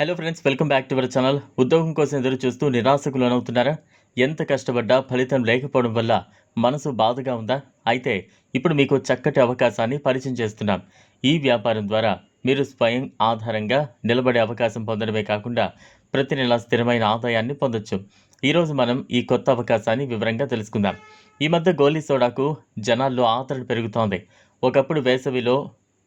Hello friends welcome back to our channel ఉద్యోగం కోసం ఎదురు చూస్తూ నిరాశకు లోనవుతున్నారా ఎంత కష్టపడ్డా ఫలితం లేకపోవడం వల్ల మనసు బాధగా ఉందా? అయితే ఇప్పుడు మీకు చక్కటి అవకాశాన్ని పరిచయం చేస్తున్నాం. ఈ వ్యాపారం ద్వారా మీరు స్వయం ఆధారంగా నిలబడే అవకాశం పొందడమే కాకుండా ప్రతి నెల స్థిరమైన ఆదాయాన్ని పొందొచ్చు. ఈరోజు మనం ఈ కొత్త అవకాశాన్ని వివరంగా తెలుసుకుందాం. ఈ మధ్య గోలీ సోడాకు జనాల్లో ఆదరణ పెరుగుతోంది. ఒకప్పుడు వేసవిలో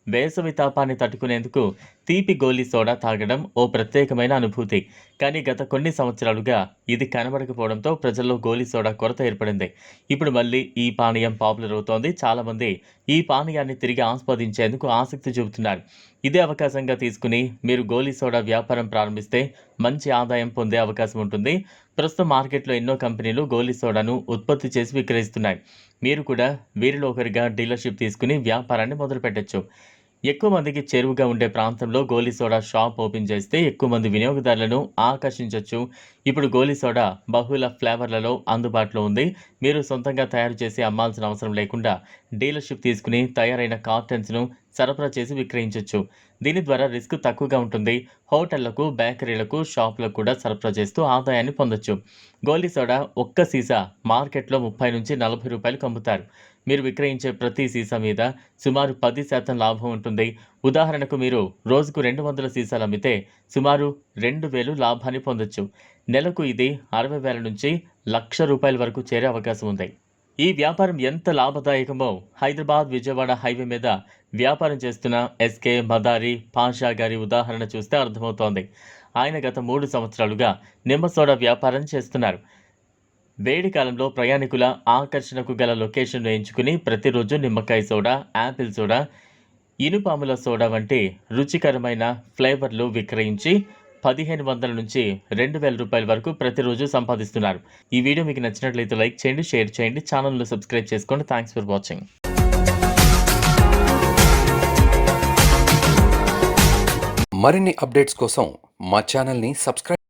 వేసవి తాపాన్ని తట్టుకునేందుకు తీపి గోలీ సోడా తాగడం ఓ ప్రత్యేకమైన అనుభూతి. కానీ గత కొన్ని సంవత్సరాలుగా ఇది కనబడకపోవడంతో ప్రజల్లో గోలీ సోడా కొరత ఏర్పడింది. ఇప్పుడు మళ్ళీ ఈ పానీయం పాపులర్ అవుతోంది. చాలామంది ఈ పానీయాన్ని తిరిగి ఆస్వాదించేందుకు ఆసక్తి చూపుతున్నారు. ఇదే అవకాశంగా తీసుకుని మీరు గోలీ సోడా వ్యాపారం ప్రారంభిస్తే మంచి ఆదాయం పొందే అవకాశం ఉంటుంది. ప్రస్తుతం మార్కెట్లో ఎన్నో కంపెనీలు గోలీ సోడాను ఉత్పత్తి చేసి విక్రయిస్తున్నాయి. మీరు కూడా వీరిలో ఒకరిగా డీలర్షిప్ తీసుకుని వ్యాపారాన్ని మొదలుపెట్టచ్చు. ఎక్కువ మందికి చేరువుగా ఉండే ప్రాంతంలో గోలీ సోడా షాప్ ఓపెన్ చేస్తే ఎక్కువ మంది వినియోగదారులను ఆకర్షించవచ్చు ఇప్పుడు గోలీ సోడా బహుళ ఫ్లేవర్లలో అందుబాటులో ఉంది. మీరు సొంతంగా తయారు చేసి అమ్మాల్సిన అవసరం లేకుండా డీలర్షిప్ తీసుకుని తయారైన కార్టన్స్ను సరఫరా చేసి విక్రయించవచ్చు దీని ద్వారా రిస్క్ తక్కువగా ఉంటుంది. హోటళ్ళకు బేకరీలకు షాపులకు కూడా సరఫరా చేస్తూ ఆదాయాన్ని పొందొచ్చు. గోలీ సోడా ఒక్క సీసా మార్కెట్లో ముప్పై నుంచి నలభై రూపాయలకు అమ్ముతారు మీరు విక్రయించే ప్రతి సీసా మీద సుమారు పది శాతం లాభం ఉంటుంది. ఉదాహరణకు మీరు రోజుకు రెండు వందల సీసాలు అమ్మితే సుమారు రెండు వేలు లాభాన్ని పొందొచ్చు. నెలకు ఇది అరవై వేల నుంచి లక్ష రూపాయల వరకు చేరే అవకాశం ఉంది. ఈ వ్యాపారం ఎంత లాభదాయకమో హైదరాబాద్ విజయవాడ హైవే మీద వ్యాపారం చేస్తున్న ఎస్కే మదారి పాషా గారి ఉదాహరణ చూస్తే అర్థమవుతోంది. ఆయన గత మూడు సంవత్సరాలుగా నిమ్మ సోడా వ్యాపారం చేస్తున్నారు. వేడి కాలంలో ప్రయాణికుల ఆకర్షణకు గల లొకేషన్ను ఎంచుకుని ప్రతిరోజు నిమ్మకాయ సోడా యాపిల్ సోడా ఇనుపాముల సోడా వంటి రుచికరమైన ఫ్లేవర్లు విక్రయించి పదిహేను వందల నుంచి రెండు వేల రూపాయల వరకు ప్రతిరోజు సంపాదిస్తున్నారు. ఈ వీడియో మీకు నచ్చినట్లయితే లైక్ చేయండి షేర్ చేయండి ఛానల్ను సబ్స్క్రైబ్ చేసుకోండి. థ్యాంక్స్ ఫర్ వాచింగ్ మరిన్ని అప్డేట్స్ కోసం మా ఛానల్ని సబ్స్క్రైబ్